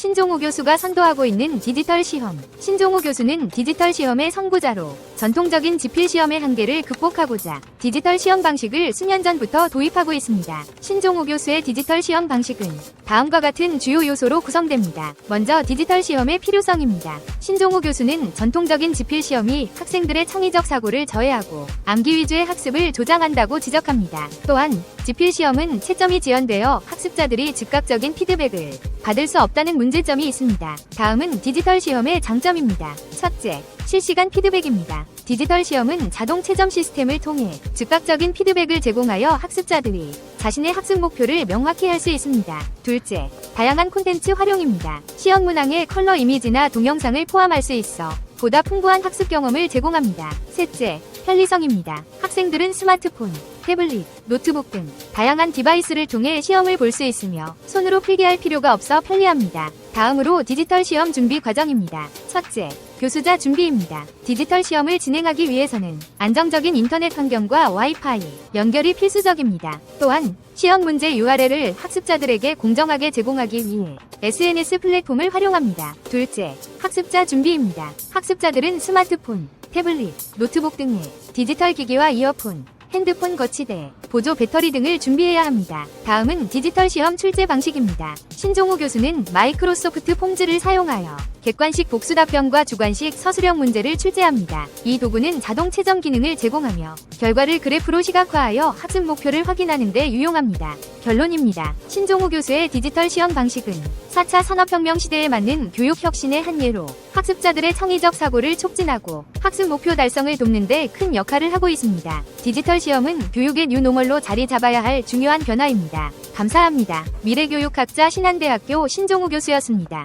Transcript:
신종우 교수가 선도하고 있는 디지털 시험. 신종우 교수는 디지털 시험의 선구자로 전통적인 지필 시험의 한계를 극복하고자 디지털 시험 방식을 수년 전부터 도입하고 있습니다. 신종우 교수의 디지털 시험 방식은 다음과 같은 주요 요소로 구성됩니다. 먼저 디지털 시험의 필요성입니다. 신종우 교수는 전통적인 지필 시험이 학생들의 창의적 사고를 저해하고 암기 위주의 학습을 조장한다고 지적합니다. 또한 지필 시험은 채점이 지연되어 학습자들이 즉각적인 피드백을 받을 수 없다는 문제점이 있습니다. 다음은 디지털 시험의 장점입니다. 첫째, 실시간 피드백입니다. 디지털 시험은 자동 채점 시스템을 통해 즉각적인 피드백을 제공하여 학습자들이 자신의 학습 목표를 명확히 할 수 있습니다. 둘째, 다양한 콘텐츠 활용입니다. 시험 문항에 컬러 이미지나 동영상을 포함할 수 있어 보다 풍부한 학습 경험을 제공합니다. 셋째, 편리성입니다. 학생들은 스마트폰, 태블릿, 노트북 등 다양한 디바이스를 통해 시험을 볼 수 있으며 손으로 필기 할 필요가 없어 편리합니다. 다음으로 디지털 시험 준비 과정입니다. 첫째, 교수자 준비입니다. 디지털 시험을 진행하기 위해서는 안정적인 인터넷 환경과 와이파이 연결이 필수적입니다. 또한 시험 문제 URL을 학습자들에게 공정하게 제공하기 위해 SNS 플랫폼을 활용합니다. 둘째, 학습자 준비입니다. 학습자들은 스마트폰, 태블릿, 노트북 등의 디지털 기기와 이어폰, 핸드폰 거치대, 보조 배터리 등을 준비해야 합니다. 다음은 디지털 시험 출제 방식입니다. 신종호 교수는 마이크로소프트 폼즈를 사용하여 객관식 복수 답변과 주관식 서술형 문제를 출제합니다. 이 도구는 자동 채점 기능을 제공하며 결과를 그래프로 시각화하여 학습 목표를 확인하는 데 유용합니다. 결론입니다. 신종호 교수의 디지털 시험 방식은 4차 산업혁명 시대에 맞는 교육 혁신의 한 예로 학습자들의 창의적 사고를 촉진하고 학습 목표 달성을 돕는 데 큰 역할을 하고 있습니다. 디지털 시험은 교육의 뉴노멀로 자리 잡아야 할 중요한 변화입니다. 감사합니다. 미래교육학자 신한대학교 신종우 교수였습니다.